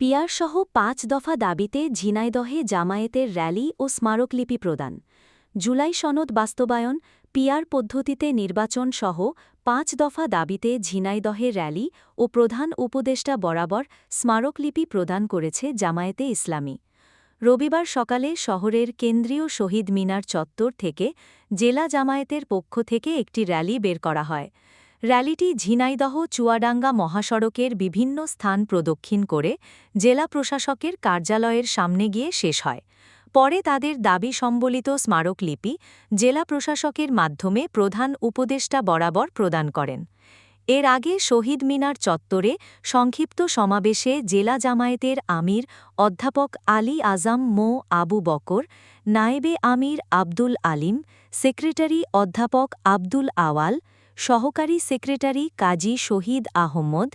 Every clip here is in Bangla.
পিয়ারসহ পাঁচ দফা দাবিতে ঝিনাইদহে জামায়াতের র্যালি ও স্মারকলিপি প্রদান। জুলাই সনদ বাস্তবায়ন, পিয়ার পদ্ধতিতে নির্বাচন সহ পাঁচ দফা দাবিতে ঝিনাইদহে র্যালি ও প্রধান উপদেষ্টা বরাবর স্মারকলিপি প্রদান করেছে জামায়াতে ইসলামী। রবিবার সকালে শহরের কেন্দ্রীয় শহীদ মিনার চত্বর থেকে জেলা জামায়াতের পক্ষ থেকে একটি র্যালি বের করা হয়। র্যালিটি ঝিনাইদহ চুয়াডাঙ্গা মহাসড়কের বিভিন্ন স্থান প্রদক্ষিণ করে জেলা প্রশাসকের কার্যালয়ের সামনে গিয়ে শেষ হয়। পরে তাদের দাবি সম্বলিত স্মারকলিপি জেলা প্রশাসকের মাধ্যমে প্রধান উপদেষ্টা বরাবর প্রদান করেন। এর আগে শহীদ মিনার চত্বরে সংক্ষিপ্ত সমাবেশে জেলা জামায়াতের আমির অধ্যাপক আলী আজাম মো আবু বকর, নায়েবে আমির আব্দুল আলিম, সেক্রেটারি অধ্যাপক আব্দুল আওয়াল সহকারী সেক্রেটারি কাজী শহীদ আহমদ,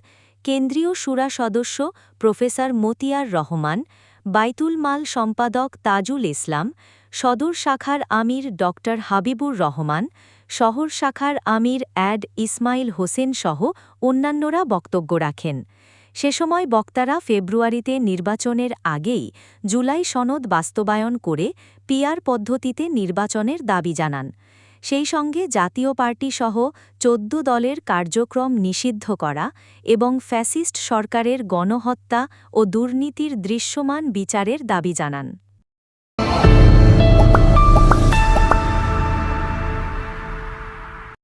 কেন্দ্রীয় সুরা সদস্য প্রফেসর মতিয়ার রহমান, বাইতুল মাল সম্পাদক তাজুল ইসলাম, সদর শাখার আমির ড হাবিবুর রহমান, শহর শাখার আমির অ্যাড ইসমাইল হোসেন সহ অন্যান্যরা বক্তব্য রাখেন। সে সময় বক্তারা ফেব্রুয়ারিতে নির্বাচনের আগেই জুলাই সনদ বাস্তবায়ন করে পিয়ার পদ্ধতিতে নির্বাচনের দাবি জানান। সেই সঙ্গে জাতীয় পার্টি সহ চোদ্দ দলের কার্যক্রম নিষিদ্ধ করা এবং ফ্যাসিস্ট সরকারের গণহত্যা ও দুর্নীতির দৃশ্যমান বিচারের দাবি জানান।